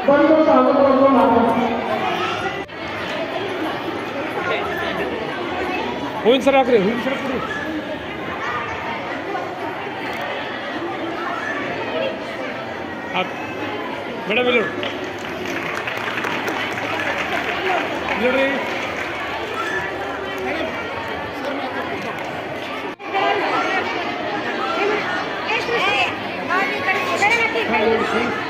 ಸಂದೇಶದಲ್ಲಿ ಬಂದು ಸ್ವಾಗತವನ್ನು ಮಾಡಿ ಹೂವಿನ ಸರ ಹಾಕ್ರಿ ಹೂವಿನ ಸರ ಕೊಡಿ ಹಾಕ್ ಮೇಡಮ್ ಇಲ್ಲಿ ನೋಡಿ. ಇಲ್ಲಿ ನೋಡ್ರಿ ಸರ್ ಇಲ್ಲಿ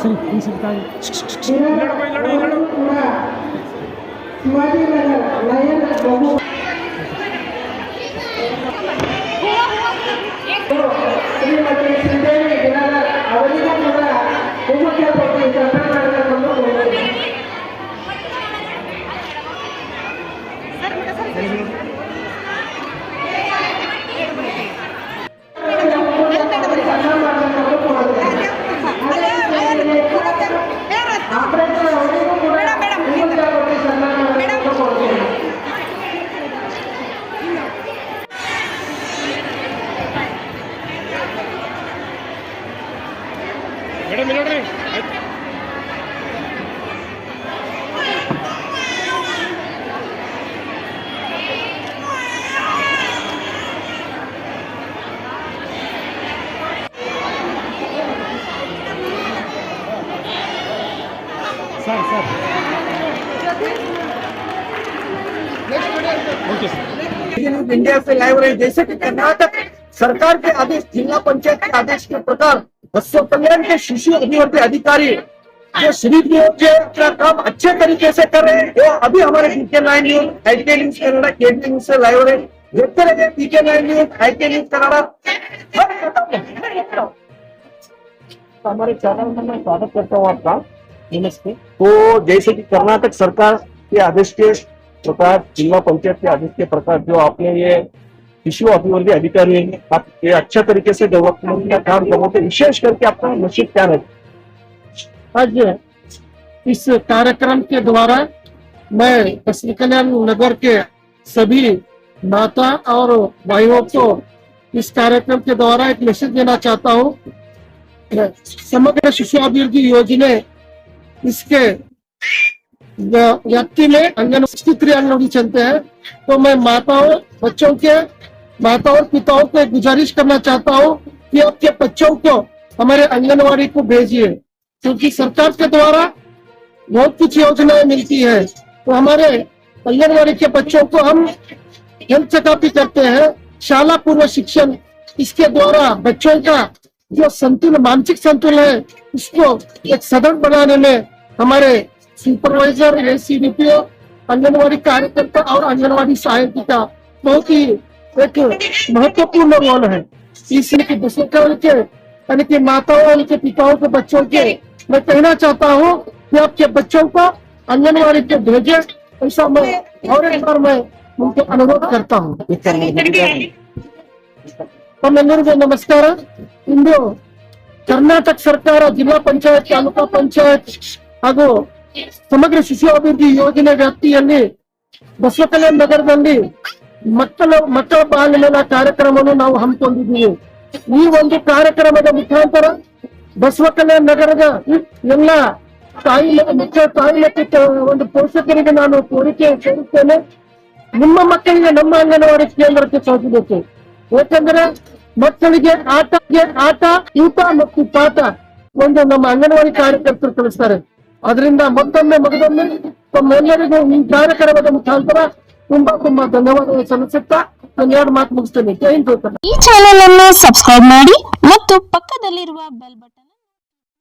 ನಮ್ಮ ನೋಡಮ್ಮ ಇಲ್ಲಿ ನೋಡಿ मैडम मिलो रे इंडिया से लाइव रहे जैसे कि कर्नाटक सरकार के आदेश, जिला पंचायत के आदेश के प्रकार बच्चों कल्याण के शिशु अभिवर्ती अधिकारी जो श्री नियोग जो अपना काम अच्छे तरीके से कर रहे हैं अभी हमारे PK nine news IK news Canada KB news से लाइव रहे देखते रहिए PK nine news IK news Canada. हमारे चैनल में मैं स्वागत करता हूँ आपका। नमस्ते। तो जैसे कि कर्नाटक सरकार के आदेश के प्रकार जिला पंचायत के आदेश के प्रकार, जो आपने ये शिशु अभिवर्गी अधिकारी हैं, आप ये अच्छा तरीके से डेवलपमेंट का काम कर रहे विशेष करके आपका नशीब क्या है? आज इस कार्यक्रम के द्वारा मैं बसरी कल्याण नगर के सभी माता और भाइयों को इस कार्यक्रम के द्वारा एक मैसेज देना चाहता हूँ। समग्र शिशु अभिवृद्धि योजना इसके व्य- व्यक्ति में अंगन स्थिति अंगनवाड़ी चलते हैं। तो मैं माताओं बच्चों के माताओं और पिताओं को गुजारिश करना चाहता हूँ कि आपके बच्चों को हमारे आंगनवाड़ी को भेजिए, क्योंकि सरकार के द्वारा बहुत कुछ योजनाएँ मिलती है। तो हमारे आंगनवाड़ी के बच्चों को हम हेल्थ चेकअप करते हैं, शाला पूर्व शिक्षण। इसके द्वारा बच्चों का जो संतुलन, मानसिक संतुलन है, उसको एक सदन बनाने में हमारे सुपरवाइजर एसीडीपीओ आंगनवाड़ी कार्यकर्ता और आंगनवाड़ी सहायिका। बहुत ही एक महत्वपूर्ण रोल है इसलिए कि दूसरे के यानी कि माताओं उनके पिताओं के बच्चों के मैं कहना चाहता हूँ कि आपके बच्चों को आंगनवाड़ी के भेजे ऐसा मैं और एक बार मैं उनको अनुरोध करता हूँ ತಮ್ಮೆಲ್ಲರಿಗೂ ನಮಸ್ಕಾರ ಇಂದು ಕರ್ನಾಟಕ ಸರ್ಕಾರ ಜಿಲ್ಲಾ ಪಂಚಾಯತ್ ತಾಲೂಕಾ ಪಂಚಾಯತ್ ಹಾಗೂ ಸಮಗ್ರ ಶಿಶು ಅಭಿವೃದ್ಧಿ ಯೋಜನೆ ವ್ಯಾಪ್ತಿಯಲ್ಲಿ ಬಸವ ಕಲ್ಯಾಣ ನಗರದಲ್ಲಿ ಮಕ್ಕಳ ಮಕ್ಕಳ ಬಾಲ್ಯಮೇಳ ಕಾರ್ಯಕ್ರಮವನ್ನು ನಾವು ಹಮ್ಮಿಕೊಂಡಿದ್ದೀವಿ. ಈ ಒಂದು ಕಾರ್ಯಕ್ರಮದ ಮುಖಾಂತರ ಬಸವ ನಗರದ ಎಲ್ಲ ತಾಯಿ ಮುಖ್ಯ ತಾಯಿ ಮತ್ತು ಒಂದು ಪೋಷಕರಿಗೆ ನಾನು ಕೋರಿಕೆ ಕೇಳುತ್ತೇನೆ. ನಿಮ್ಮ ಮಕ್ಕಳಿಗೆ ನಮ್ಮ ಅಂಗನವಾಡಿ ಕೇಂದ್ರಕ್ಕೆ ಕಳಿಸಬೇಕು ಯಾಕಂದ್ರೆ ಮಕ್ಕಳಿಗೆ ಆಟಗೆ ಆಟ, ಊಟ ಮತ್ತು ಪಾಠ ಒಂದು ನಮ್ಮ ಅಂಗನವಾಡಿ ಕಾರ್ಯಕರ್ತರು ಕಳಿಸ್ತಾರೆ ಅದರಿಂದ ಮತ್ತೊಮ್ಮೆ, ಮಗದೊಮ್ಮೆ ತಮ್ಮೆಲ್ಲರಿಗೂ ಈ ಕಾರ್ಯಕ್ರಮದ ಮುಖಾಂತರ ತುಂಬಾ ತುಂಬಾ ಧನ್ಯವಾದಗಳು ಸಲ್ಲಿಸುತ್ತಾ ನಾನು ಎರಡು ಮಾತು ಮುಗಿಸ್ತೇನೆ. ಈ ಚಾನೆಲ್ ಅನ್ನು ಸಬ್ಸ್ಕ್ರೈಬ್ ಮಾಡಿ ಮತ್ತು ಪಕ್ಕದಲ್ಲಿರುವ ಬೆಲ್ ಬಟನ್